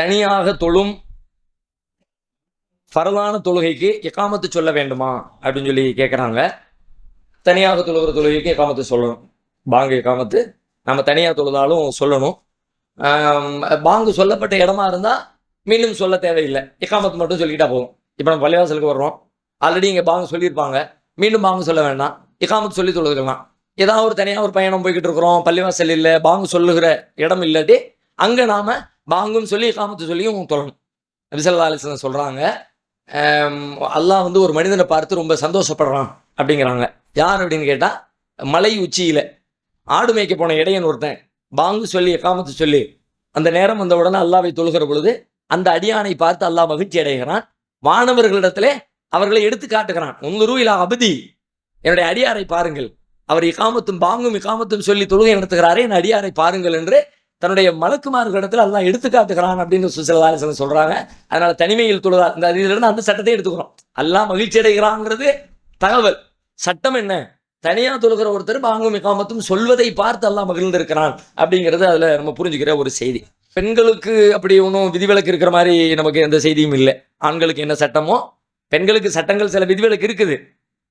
தனியாக தொழும் பரதான தொழுகைக்கு எக்காமத்து சொல்ல வேண்டுமா? அப்படின்னு சொல்லி கேட்குறாங்க தனியாக தொழுகிற தொழுகைக்கு எக்காமத்து சொல்லணும். பாங்கு எக்காமத்து நம்ம தனியாக தொழுதாலும் சொல்லணும். பாங்கு சொல்லப்பட்ட இடமா இருந்தால் மீண்டும் சொல்ல தேவையில்லை. எக்காமத்து மட்டும் சொல்லிக்கிட்டா போதும். இப்போ நம்ம பள்ளிவாசலுக்கு வர்றோம். ஆல்ரெடி இங்கே பாங்கு சொல்லியிருப்பாங்க. மீண்டும் பாங்கு சொல்ல வேண்டாம். இக்காமத்து சொல்லி தொழுதுக்கலாம். ஏதாவது ஒரு தனியாக ஒரு பயணம் போய்கிட்டு இருக்கிறோம். பள்ளிவாசல் இல்லை பாங்கு சொல்லுகிற இடம் இல்லாட்டி அங்கே நாம் பாங்கும் சொல்லி காமத்து சொல்லியும் தொழணும். நபிசல்லா அலிஸ்லாம் சொல்கிறாங்க அல்லாஹ் வந்து ஒரு மனிதனை பார்த்து ரொம்ப சந்தோஷப்படுறான் அப்படிங்கிறாங்க. யார் அப்படின்னு கேட்டால் மலை உச்சியில் ஆடு மேய்க்க போன இடையன் ஒருத்தன் பாங்கு சொல்லி எக்காமத்து சொல்லி அந்த நேரம் வந்த உடனே அல்லாவை தொழுகிற பொழுது அந்த அடியானை பார்த்து அல்லாஹ் மகிழ்ச்சி அடைகிறான். மாணவர்களிடத்திலே அவர்களை எடுத்து காட்டுகிறான். உங்களுரு இல்லா அபதி. என்னுடைய அடியாரை பாருங்கள். அவர் இக்காமத்தும் பாங்கும் இக்காமத்தும் சொல்லி தொழுகை நடத்துகிறாரே என் அடியாரை பாருங்கள் என்று தன்னுடைய மலக்குமார்களிடத்தில் அதெல்லாம் எடுத்து காட்டுகிறான் அப்படின்னு சுசலாசனம் சொல்றாங்க. அதனால தனிமையில் தொழுதா இந்த இதுல அந்த சட்டத்தை எடுத்துக்கிறோம். எல்லாம் மகிழ்ச்சி அடைகிறாங்கிறது தகவல். சட்டம் என்ன? தனியா தொழுகிற ஒருத்தர் பாங்கும் இகாமத்தும் சொல்வதை பார்த்து எல்லாம் மகிழ்ந்திருக்கிறான் அப்படிங்கிறது அதுல நம்ம புரிஞ்சுக்கிற ஒரு செய்தி. பெண்களுக்கு அப்படி ஒன்றும் விதிவிலக்கு இருக்கிற மாதிரி நமக்கு எந்த செய்தியும் இல்லை. ஆண்களுக்கு என்ன சட்டமோ? பெண்களுக்கு சட்டங்கள் சில விதிவிலக்கு இருக்குது.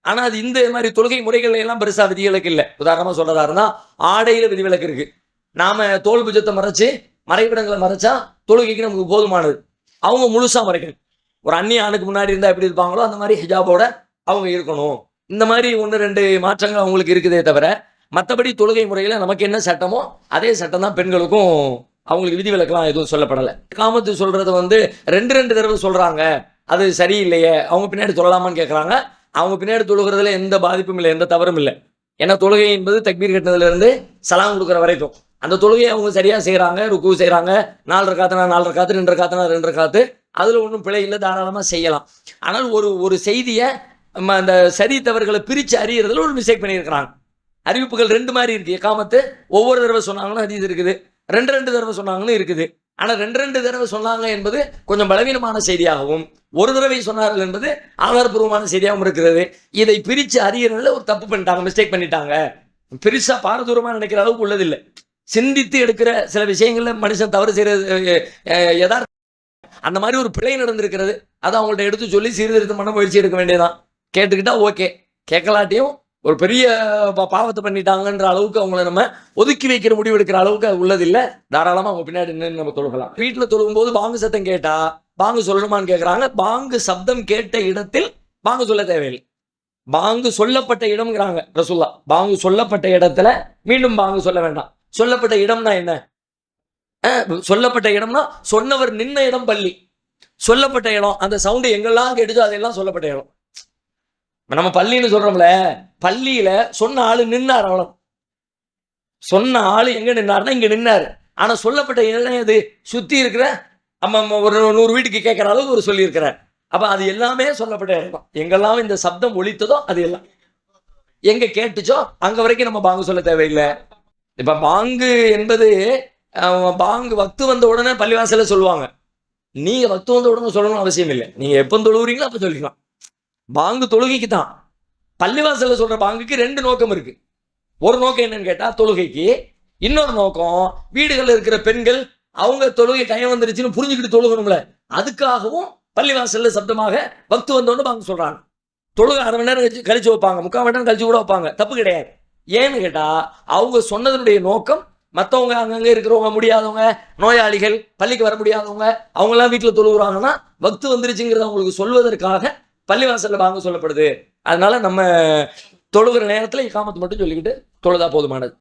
ஆனால் அது இந்த மாதிரி தொழுகை முறைகள்ல எல்லாம் பெருசாக விதிவிலக்கு இல்லை. உதாரணமாக சொல்றதா இருந்தால் ஆடையில் விதிவிலக்கு இருக்குது நாம தோல் புஜத்தை மறைச்சு மறைவிடங்களை மறைச்சா தொழுகைக்கு நமக்கு போதுமானது அவங்க முழுசா மறைக்கணும். ஒரு அந்நிய ஆணுக்கு முன்னாடி இருந்தா எப்படி இருப்பாங்களோ அந்த மாதிரி ஹிஜாபோட அவங்க இருக்கணும். இந்த மாதிரி ஒன்று ரெண்டு மாற்றங்கள் அவங்களுக்கு இருக்குதே தவிர மற்றபடி தொழுகை முறையில் நமக்கு என்ன சட்டமோ அதே சட்டம் தான் பெண்களுக்கும் அவங்களுக்கு விதிவிலக்கெல்லாம் எதுவும் சொல்லப்படலை. காமத்து சொல்றது வந்து ரெண்டு ரெண்டு தடவை சொல்றாங்க. அது சரியில்லையே. அவங்க பின்னாடி தொழலாமான்னு கேட்குறாங்க அவங்க பின்னாடி தொழுகிறதுல எந்த பாதிப்பும் இல்லை எந்த தவறும் இல்லை. ஏன்னா தொழுகை என்பது தக்பீர் கட்டினதுலேருந்து சலாம் கொடுக்குற வரைக்கும். அந்த தொழுகையை அவங்க சரியாக செய்கிறாங்க ருக்கு செய்கிறாங்க நாலரை காத்துனா நாலரை காத்து ரெண்டரை காத்துனா ரெண்டரை காத்து. அதில் ஒன்றும் பிழை இல்லை தாராளமாக செய்யலாம். ஆனால் ஒரு ஒரு செய்தியை நம்ம அந்த சரி தவறுகளை பிரித்து அறியறதுல ஒரு மிஸ்டேக் பண்ணியிருக்கிறாங்க. அறிவிப்புகள் ரெண்டு மாதிரி இருக்குது எக்காமத்து? ஒவ்வொரு தடவை சொன்னாங்களும் அது இருக்குது. ரெண்டு ரெண்டு தடவை சொன்னாங்களும் இருக்குது. ஆனால் ரெண்டு ரெண்டு தடவை சொன்னாங்க என்பது கொஞ்சம் பலவீனமான செய்தியாகவும் ஒரு தடவை சொன்னார்கள் என்பது ஆதாரபூர்வமான செய்தியாகவும் இருக்கிறது. இதை பிரித்து அறியறதுல ஒரு தப்பு பண்ணிட்டாங்க மிஸ்டேக் பண்ணிட்டாங்க. பெருசாக பாரதூரமாக நினைக்கிற அளவுக்கு உள்ளதில்லை. சிந்தித்து எடுக்கிற சில விஷயங்களில் மனுஷன் தவறு செய்கிறது யதார்த்த அந்த மாதிரி ஒரு பிழை நடந்திருக்கிறது. அதை அவங்கள்ட்ட எடுத்து சொல்லி சீர்திருத்த மன முயற்சி எடுக்க வேண்டியதுதான். கேட்டுக்கிட்டா ஓகே. கேட்கலாட்டியும் ஒரு பெரிய பா- பாவத்தை பண்ணிட்டாங்கன்ற அளவுக்கு அவங்கள நம்ம ஒதுக்கி வைக்கிற முடிவு எடுக்கிற அளவுக்கு உள்ளதில்லை. தாராளமாக அவங்க பின்னாடி நின்று நம்ம தொழுகலாம். வீட்டில் தொழுகும் போது பாங்கு சத்தம் கேட்டா பாங்கு சொல்லணுமான்னு கேட்குறாங்க பாங்கு சப்தம் கேட்ட இடத்தில் பாங்கு சொல்ல தேவையில்லை. பாங்கு சொல்லப்பட்ட இடம்ங்கிறாங்க ரசுல்லா பாங்கு சொல்லப்பட்ட இடத்துல மீண்டும் பாங்கு சொல்ல வேண்டாம். சொல்லப்பட்ட இடம்னா என்ன? சொல்லப்பட்ட இடம்னா சொன்னவர் நின்ன இடம் பள்ளி. சொல்லப்பட்ட இடம் அந்த சவுண்டு எங்கெல்லாம் கேட்டுச்சோ அதெல்லாம் சொல்லப்பட்ட இடம். நம்ம பள்ளின்னு சொல்றோம்ல பள்ளியில சொன்ன ஆளு நின்னார் அவ்வளவு. சொன்ன ஆளு எங்க நின்னார்னா இங்க நின்னாரு. ஆனா சொல்லப்பட்ட இடம் எது? சுத்தி இருக்கிற நம்ம ஒரு நூறு வீட்டுக்கு கேட்கற அளவுக்கு ஒரு சொல்லியிருக்கிறார். அப்ப அது எல்லாமே சொல்லப்பட்ட இடம். எங்கெல்லாம் இந்த சப்தம் ஒழித்ததோ அது எல்லாம். எங்க கேட்டுச்சோ அங்க வரைக்கும் நம்ம பாங்க சொல்ல தேவையில்லை. இப்ப பாங்கு என்பது பாங்கு வக்து வந்த உடனே பள்ளிவாசலில் சொல்லுவாங்க. நீங்க வக்து வந்த உடனே சொல்லணும்னு அவசியம் இல்லை. நீங்க எப்போ தொழுகிறீங்களோ அப்ப சொல்லிக்கலாம். பாங்கு தொழுகைக்கு தான் பள்ளிவாசலில் சொல்ற பாங்குக்கு ரெண்டு நோக்கம் இருக்கு. ஒரு நோக்கம் என்னன்னு கேட்டா தொழுகைக்கு. இன்னொரு நோக்கம் வீடுகளில் இருக்கிற பெண்கள் அவங்க தொழுகை டைம் வந்துருச்சுன்னு புரிஞ்சுக்கிட்டு தொழுகணும்ல. அதுக்காகவும் பள்ளிவாசல்ல சப்தமாக பக்து வந்தோன்னு பாங்க சொல்றாங்க. தொழுக அரை மணி நேரம் கழிச்சு வைப்பாங்க. முக்கால் மணி நேரம் கழிச்சு கூட வைப்பாங்க. தப்பு கிடையாது. ஏன்னு கேட்டால் அவங்க சொன்னதனுடைய நோக்கம் மற்றவங்க அங்கங்கே இருக்கிறவங்க முடியாதவங்க நோயாளிகள் பள்ளிக்கு வர முடியாதவங்க அவங்கெல்லாம் வீட்டில் தொழுகிறாங்கன்னா பக்து வந்துருச்சுங்கிறத அவங்களுக்கு சொல்வதற்காக பள்ளிவாசலில் வாங்க சொல்லப்படுது. அதனால நம்ம தொழுகிற நேரத்தில் இக்காமத்து மட்டும் சொல்லிக்கிட்டு தொழுதா போதுமானது.